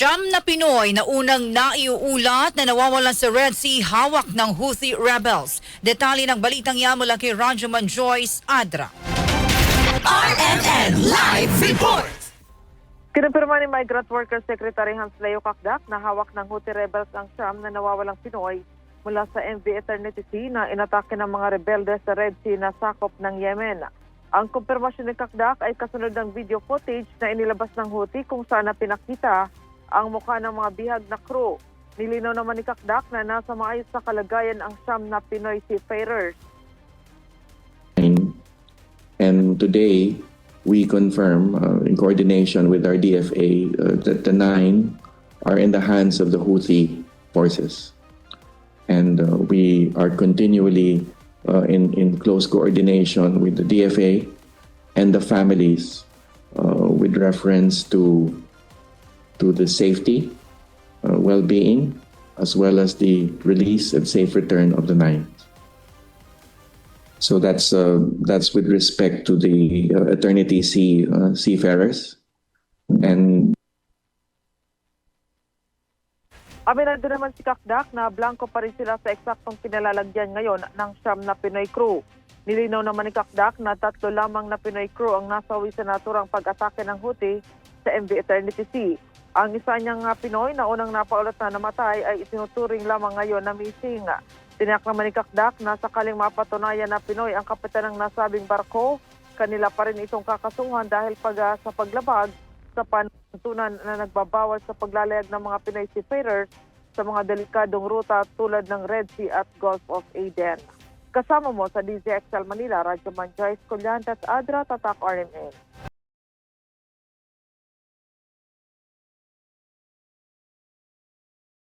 Siyam na Pinoy na unang naiuulat na nawawalan sa Red Sea hawak ng Houthi rebels. Detalye ng balitang yan mula kay Rajuman Joyce Adra. RMN Live Report! Kinumpirma ni Migrant Workers Secretary Hans Leo Kakdak na hawak ng Houthi rebels ang Sham na nawawalang Pinoy mula sa MV Eternity Sea na inatake ng mga rebelde sa Red Sea na sakop ng Yemen. Ang kumpirmasyon ni Kakdak ay kasunod ng video footage na inilabas ng Houthi kung saan na pinakita ang mukha ng mga bihag na crew. Nilinaw naman ni Kakdak na nasa maayos na kalagayan ang Sham na Pinoy seafarers. And today, we confirm, uh, in coordination with our DFA, uh, that the nine are in the hands of the Houthi forces. And uh, we are continually uh, in, in close coordination with the DFA and the families uh, with reference to, to the safety, uh, well-being, as well as the release and safe return of the nine. So that's uh, that's with respect to the uh, Eternity Sea uh, seafarers, and Aminado naman si Kakdak na blanco pa rin sila sa eksaktong pinalalagyan ngayon ng siyam na Pinoy crew. Nilinaw naman ni Kakdak na tatlo lamang na Pinoy crew ang nasawi sa naturang pag-atake ng Houthi sa MV Eternity Sea. Ang isa niyang ah, Pinoy na unang napaulat na namatay ay itinuturing lamang ngayon na missing. Tiniyak naman ni Kakdak na sakaling mapatunayan na Pinoy ang kapitan ng nasabing barko, kanila pa rin itong kakasuhan dahil pag, ah, sa paglabag sa pantunan na nagbabawal sa paglalayag ng mga Pinoy seafarers sa mga delikadong ruta tulad ng Red Sea at Gulf of Aden. Kasama mo sa DZXL Manila, Radyo Man Joyce Collantas, Adra, Tatak RMN.